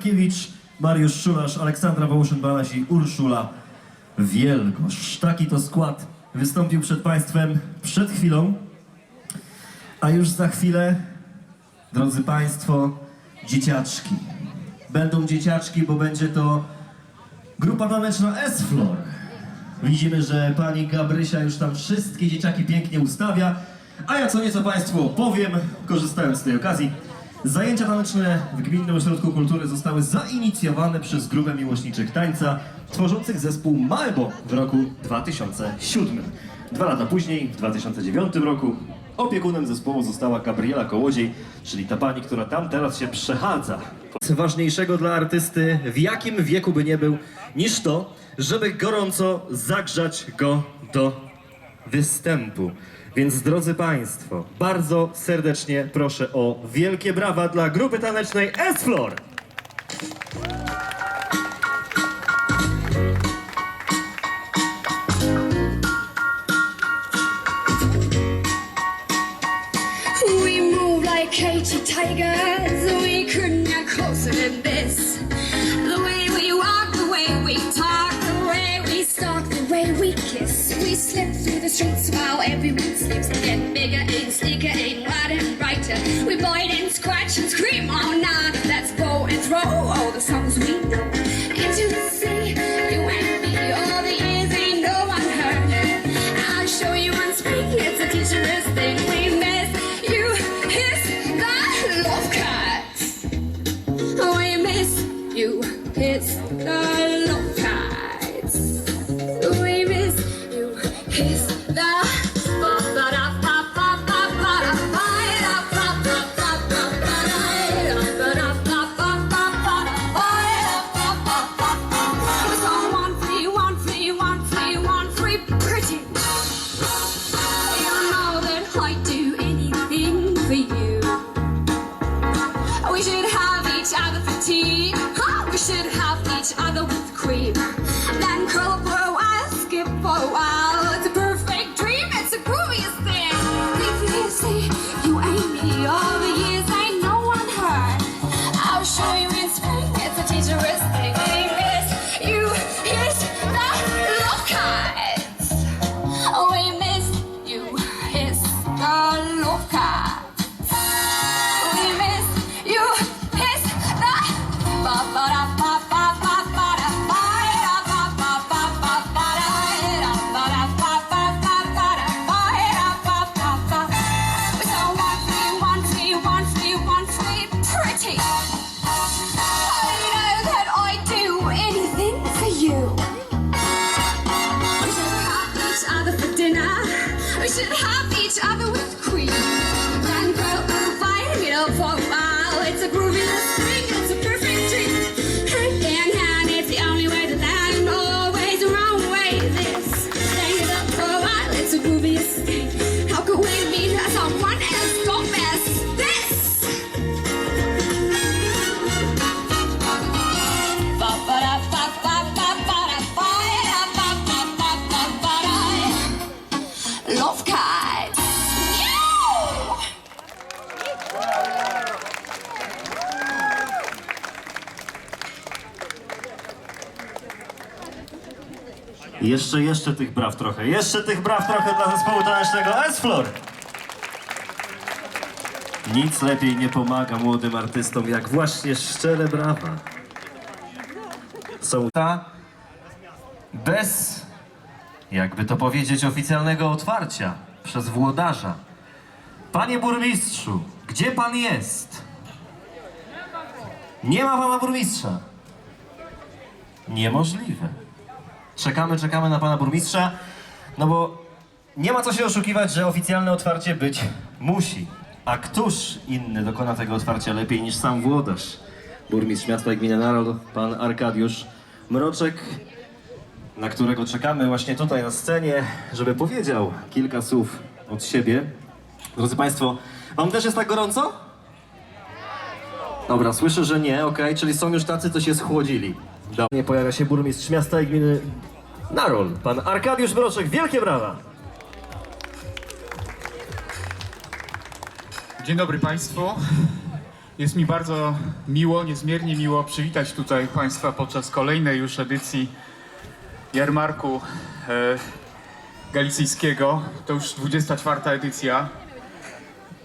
Stankiewicz, Mariusz Szulasz, Aleksandra Wołuszyn-Banaś i Urszula Wielgosz. Taki to skład wystąpił przed Państwem przed chwilą, a już za chwilę, drodzy Państwo, dzieciaczki. Będą dzieciaczki, bo będzie to grupa taneczna S-Floor. Widzimy, że pani Gabrysia już tam wszystkie dzieciaki pięknie ustawia, a ja co nieco Państwu powiem, korzystając z tej okazji. Zajęcia taneczne w Gminnym Ośrodku Kultury zostały zainicjowane przez grupę miłośniczych tańca tworzących zespół Malbo w roku 2007. Dwa lata później, w 2009 roku, opiekunem zespołu została Gabriela Kołodziej, czyli ta pani, która tam teraz się przechadza. Ważniejszego dla artysty, w jakim wieku by nie był, niż to, żeby gorąco zagrzać go do występu. Więc drodzy Państwo, bardzo serdecznie proszę o wielkie brawa dla grupy tanecznej S-Floor. Slip through the streets while everyone sleeps. Get bigger and sneaker and wider and brighter. We bite and scratch and scream all We should have each other for tea. Huh? We should have each other should have each other with cream. Jeszcze, jeszcze tych braw trochę. Jeszcze tych braw trochę dla zespołu tanecznego S-Floor. Nic lepiej nie pomaga młodym artystom, jak właśnie szczere brawa. Są ta bez, jakby to powiedzieć, oficjalnego otwarcia przez włodarza. Panie burmistrzu, gdzie pan jest? Nie ma pana burmistrza. Niemożliwe. Czekamy, czekamy na pana burmistrza, no bo nie ma co się oszukiwać, że oficjalne otwarcie być musi. A któż inny dokona tego otwarcia lepiej niż sam włodarz? Burmistrz miasta i gminy Narod, pan Arkadiusz Mroczek, na którego czekamy właśnie tutaj na scenie, żeby powiedział kilka słów od siebie. Drodzy Państwo, wam też jest tak gorąco? Dobra, słyszę, że nie, okej, czyli są już tacy, co się schłodzili. Nie pojawia się burmistrz miasta i gminy Narol, pan Arkadiusz Mroczek, wielkie brawa! Dzień dobry Państwu. Jest mi bardzo miło, niezmiernie miło przywitać tutaj Państwa podczas kolejnej już edycji jarmarku e, galicyjskiego. To już 24 edycja.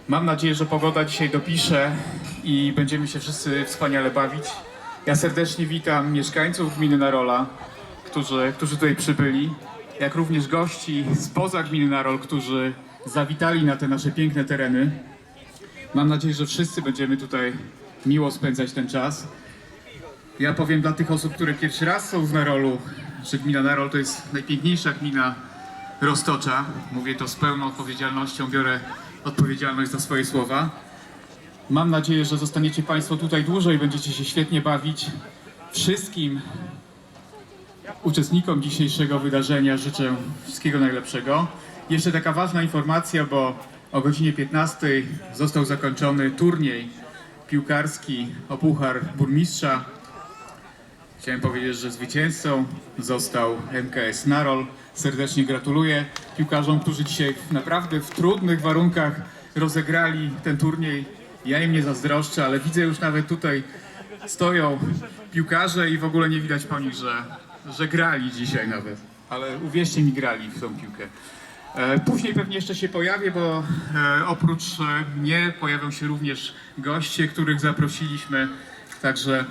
Mam nadzieję, że pogoda dzisiaj dopisze i będziemy się wszyscy wspaniale bawić. Ja serdecznie witam mieszkańców gminy Narola, którzy, którzy tutaj przybyli, jak również gości spoza gminy Narol, którzy zawitali na te nasze piękne tereny. Mam nadzieję, że wszyscy będziemy tutaj miło spędzać ten czas. Ja powiem dla tych osób, które pierwszy raz są w Narolu, że gmina Narol to jest najpiękniejsza gmina Roztocza. Mówię to z pełną odpowiedzialnością, biorę odpowiedzialność za swoje słowa. Mam nadzieję, że zostaniecie Państwo tutaj dłużej, będziecie się świetnie bawić. Wszystkim uczestnikom dzisiejszego wydarzenia życzę wszystkiego najlepszego. Jeszcze taka ważna informacja, bo o godzinie 15 został zakończony turniej piłkarski o Puchar Burmistrza. Chciałem powiedzieć, że zwycięzcą został MKS Narol. Serdecznie gratuluję piłkarzom, którzy dzisiaj naprawdę w trudnych warunkach rozegrali ten turniej. Ja im nie zazdroszczę, ale widzę już nawet tutaj stoją piłkarze i w ogóle nie widać po nich, że, że grali dzisiaj nawet. Ale uwierzcie mi, grali w tą piłkę. E, Później pewnie jeszcze się pojawię, bo e, oprócz e, mnie pojawią się również goście, których zaprosiliśmy. Także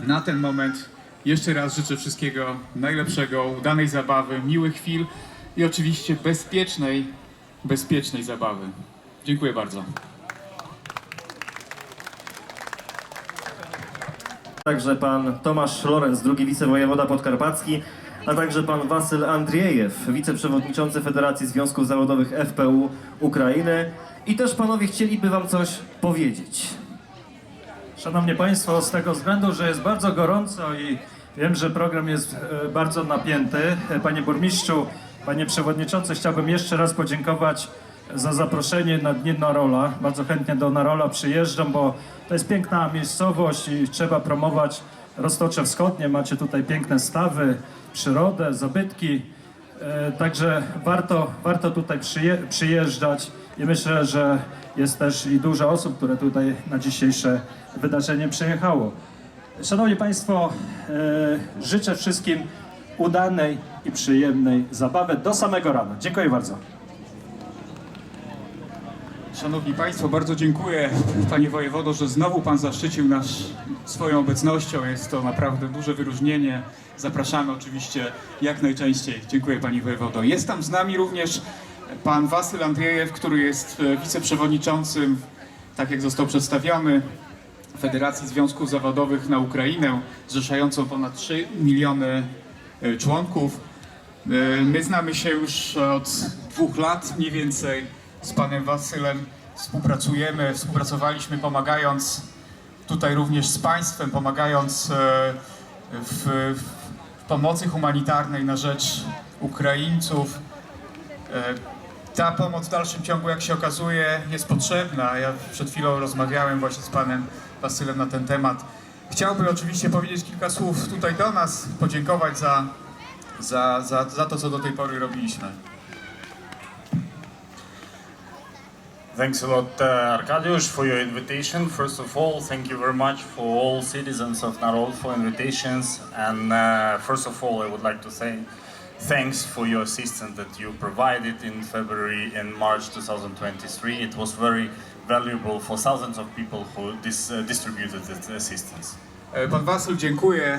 na ten moment jeszcze raz życzę wszystkiego najlepszego, udanej zabawy, miłych chwil i oczywiście bezpiecznej, bezpiecznej zabawy. Dziękuję bardzo. Także pan Tomasz Lorenz, drugi wicewojewoda podkarpacki, a także pan Wasyl Andriejew, wiceprzewodniczący Federacji Związków Zawodowych FPU Ukrainy. I też panowie chcieliby wam coś powiedzieć. Szanowni Państwo, z tego względu, że jest bardzo gorąco i wiem, że program jest e, bardzo napięty, e, Panie Burmistrzu, Panie Przewodniczący, chciałbym jeszcze raz podziękować za zaproszenie na Dni Narola. Bardzo chętnie do Narola przyjeżdżam, bo to jest piękna miejscowość i trzeba promować Roztocze Wschodnie. Macie tutaj piękne stawy, przyrodę, zabytki. E, Także warto, warto tutaj przyje, przyjeżdżać i myślę, że jest też i dużo osób, które tutaj na dzisiejsze wydarzenie przyjechało. Szanowni Państwo, e, życzę wszystkim udanej i przyjemnej zabawy do samego rana. Dziękuję bardzo. Szanowni Państwo, bardzo dziękuję Panie Wojewodo, że znowu Pan zaszczycił nas swoją obecnością. Jest to naprawdę duże wyróżnienie. Zapraszamy oczywiście jak najczęściej. Dziękuję Pani Wojewodo. Jest tam z nami również Pan Wasyl Andriejew, który jest e, wiceprzewodniczącym, tak jak został przedstawiony, Federacji Związków Zawodowych na Ukrainę, zrzeszającą ponad 3 miliony e, członków. E, My znamy się już od dwóch lat mniej więcej z panem Wasylem. Współpracujemy, współpracowaliśmy pomagając tutaj również z państwem, pomagając e, w, w pomocy humanitarnej na rzecz Ukraińców. E, Ta pomoc w dalszym ciągu, jak się okazuje, jest potrzebna. Ja przed chwilą rozmawiałem właśnie z panem Wasylem na ten temat. Chciałbym oczywiście powiedzieć kilka słów tutaj do nas, podziękować za, za, za, za to, co do tej pory robiliśmy. Thanks a lot, uh, Arkadiusz, for your invitation. First of all, thank you very much for all citizens of Narol for invitations. And uh, first of all, I would like to say thanks for your assistance that you provided in February and March 2023. It was very valuable for thousands of people who dis- uh, distributed assistance. E, Pan Wasyl dziękuję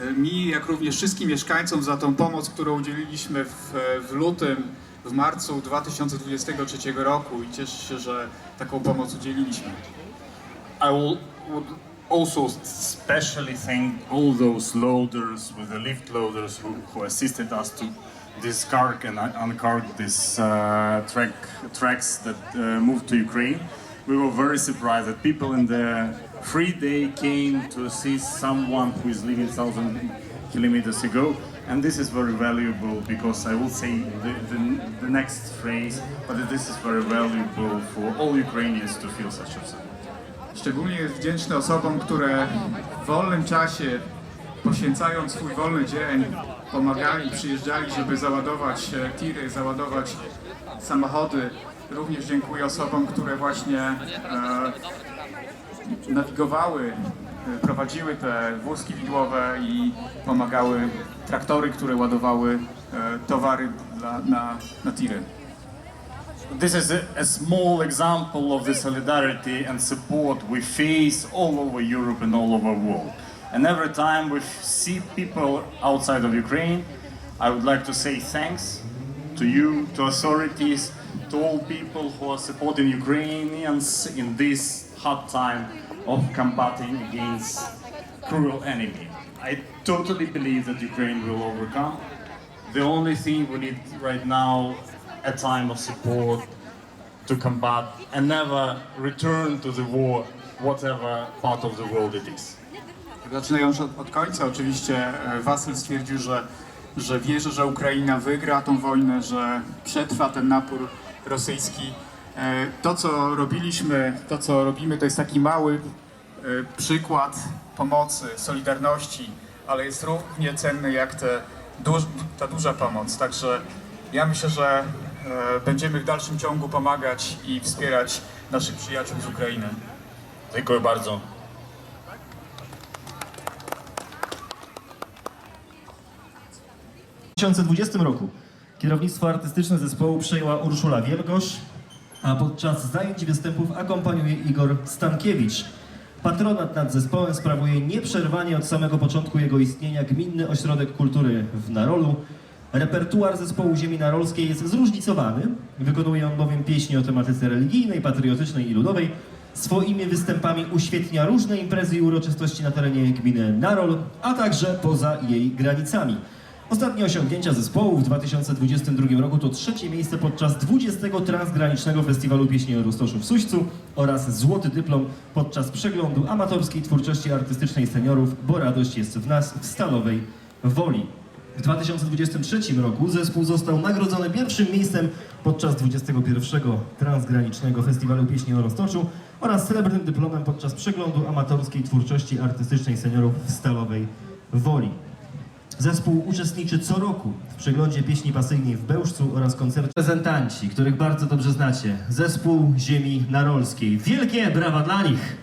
e, mi, jak również wszystkim mieszkańcom za tą pomoc, którą udzieliliśmy w, w lutym, w marcu 2023 roku i cieszę się, że taką pomoc udzieliliśmy. I will, would also especially thank all those loaders with the lift loaders who, who assisted us to discard and un- uncard these uh, track, tracks that uh, moved to Ukraine. We were very surprised that people in the free day came to see someone who is living thousand kilometers ago. And this is very valuable because I will say the, the, the next phrase, but this is very valuable for all Ukrainians to feel such a thing. Szczególnie jest wdzięczny osobom, które w wolnym czasie, poświęcając swój wolny dzień, pomagali, przyjeżdżali, żeby załadować e, tiry, załadować samochody. Również dziękuję osobom, które właśnie e, nawigowały, prowadziły te wózki widłowe i pomagały traktory, które ładowały e, towary dla, na, na tiry. This is a, a small example of the solidarity and support we face all over Europe and all over the world. And every time we see people outside of Ukraine, I would like to say thanks to you, to authorities, to all people who are supporting Ukrainians in this hard time of combating against cruel enemy. I totally believe that Ukraine will overcome. The only thing we need right now a time of support to combat and never return to the war, whatever part of the world it is. Zaczynając od, od końca, oczywiście e, Wasyl stwierdził, że, że wierzy, że Ukraina wygra tą wojnę, że przetrwa ten napór rosyjski. E, To, co robiliśmy, to, co robimy, to jest taki mały e, przykład pomocy, solidarności, ale jest równie cenny jak te, duż, ta duża pomoc. Także ja myślę, że e, będziemy w dalszym ciągu pomagać i wspierać naszych przyjaciół z Ukrainy. Dziękuję bardzo. W 2020 roku kierownictwo artystyczne zespołu przejęła Urszula Wielgosz, a podczas zajęć i występów akompaniuje Igor Stankiewicz. Patronat nad zespołem sprawuje nieprzerwanie od samego początku jego istnienia Gminny Ośrodek Kultury w Narolu. Repertuar zespołu Ziemi Narolskiej jest zróżnicowany. Wykonuje on bowiem pieśni o tematyce religijnej, patriotycznej i ludowej. Swoimi występami uświetnia różne imprezy i uroczystości na terenie gminy Narol, a także poza jej granicami. Ostatnie osiągnięcia zespołu w 2022 roku to trzecie miejsce podczas 20. Transgranicznego Festiwalu Pieśni o Roztoszu w Suścu oraz złoty dyplom podczas przeglądu amatorskiej twórczości artystycznej seniorów, bo radość jest w nas w Stalowej Woli. W 2023 roku zespół został nagrodzony pierwszym miejscem podczas 21. Transgranicznego Festiwalu Pieśni o Roztoczu oraz srebrnym dyplomem podczas przeglądu amatorskiej twórczości artystycznej seniorów w Stalowej Woli. Zespół uczestniczy co roku w przeglądzie pieśni pasyjnej w Bełżcu oraz koncercie. Reprezentanci, których bardzo dobrze znacie. Zespół Ziemi Narolskiej. Wielkie brawa dla nich!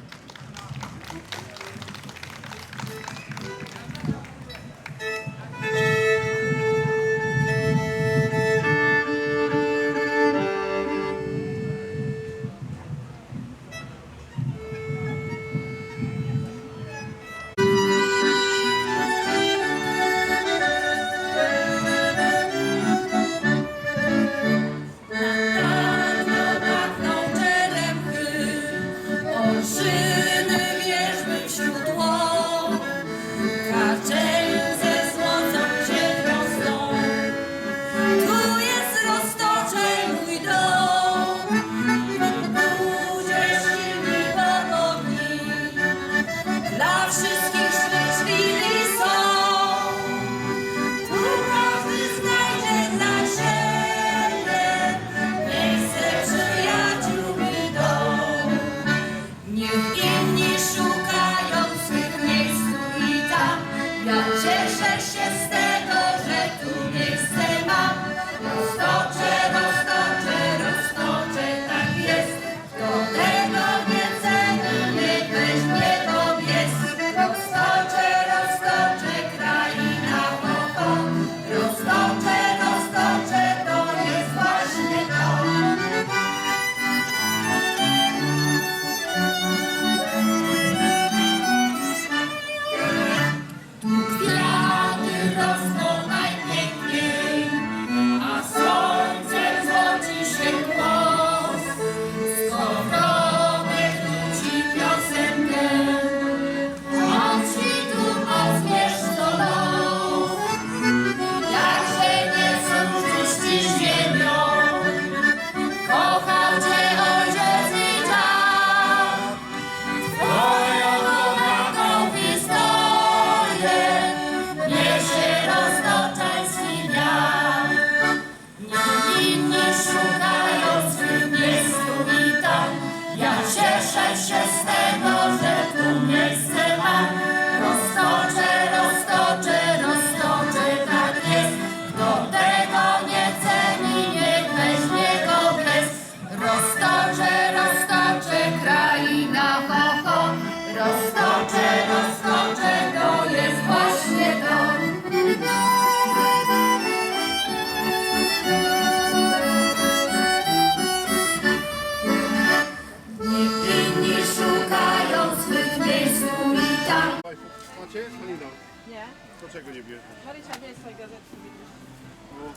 Nie. To czego nie bierzesz? Marysia, nie swojej gazetki widzisz.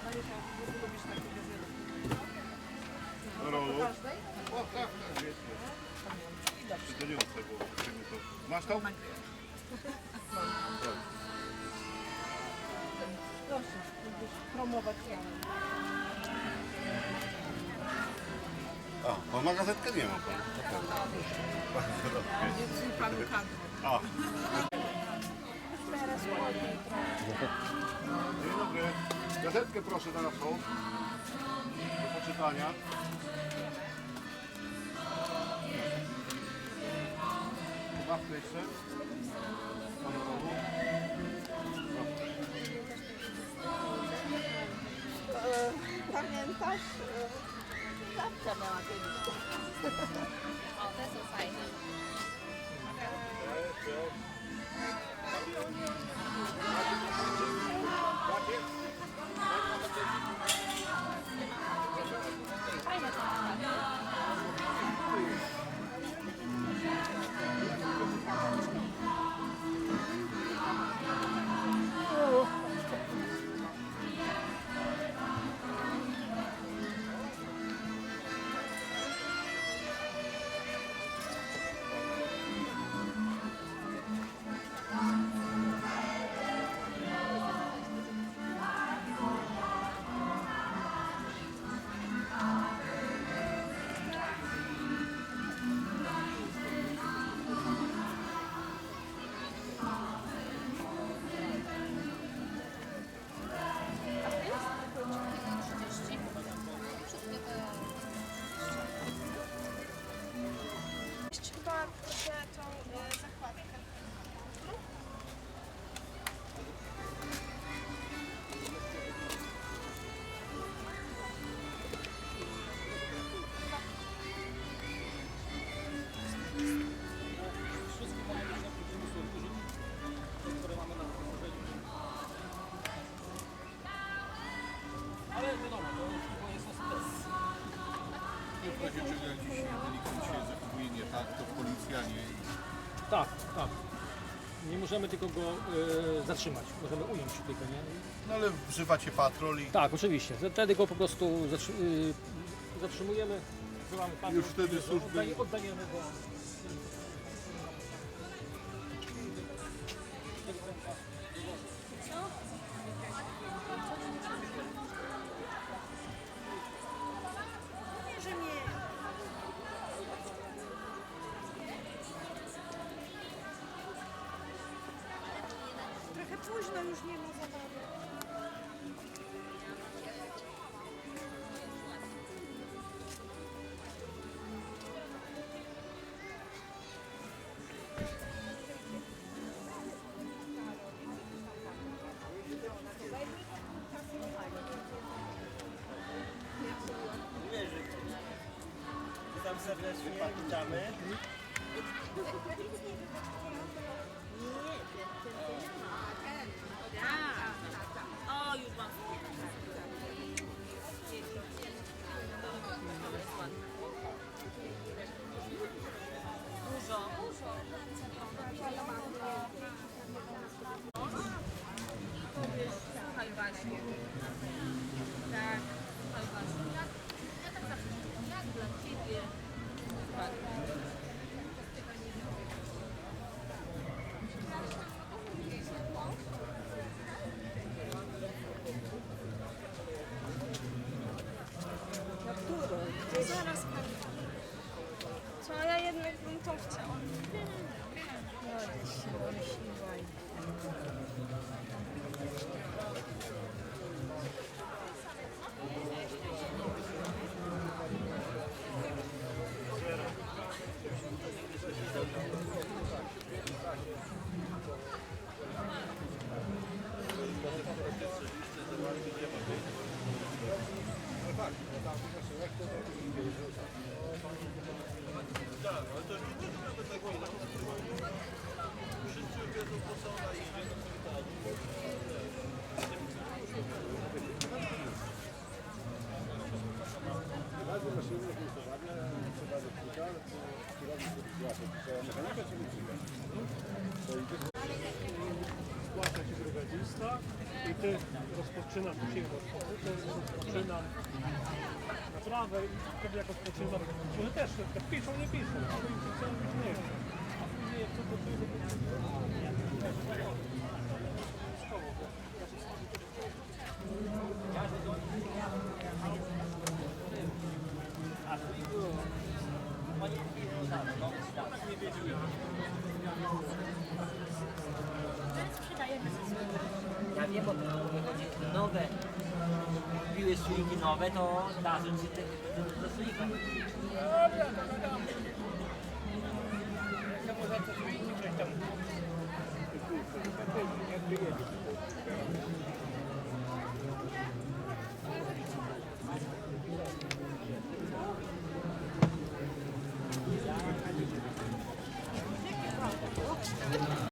Marysia, bo ty lubisz takie gazety. Rolu? Każdej? O, tak, tak, jest. Czy to nie od tego? czego to? Masz to? Proszę, będziesz promować ją. A, pan ma gazetkę? Nie ma pan. Na pewno. Bardzo panu kadru. A. Dzień dobry. Gazetkę proszę na naszą. Do poczytania. Zabawkę jeszcze. Panu Rolu. E, Pamiętasz? e, Babcia miała kiedyś. O, te są fajne. Bill. To policja nie... Tak, tak. Nie możemy tylko go e, zatrzymać. Możemy ująć tylko, nie? No ale wzywacie patrol i Tak, oczywiście. Wtedy go po prostu zatrzy, y, zatrzymujemy. Wzywamy patrol, Już wtedy służby- Oddaje, oddajemy go. Witam serdecznie, witamy. O, już mam. Słuchaj właśnie. Tak, słuchaj właśnie. Ja, tak zawsze jak dla Ciebie. dziewczyna przyjechała dziewczyna na trawę i wtedy jak odpoczywa, może też tak piszą, nie piszą, ale im się być nie chce. A później jak to poczuje, to a to nie było. Pani nie było nie Ja wiem o tym. 9 più e su 29 to dá se 35. Siamo 25 e siamo.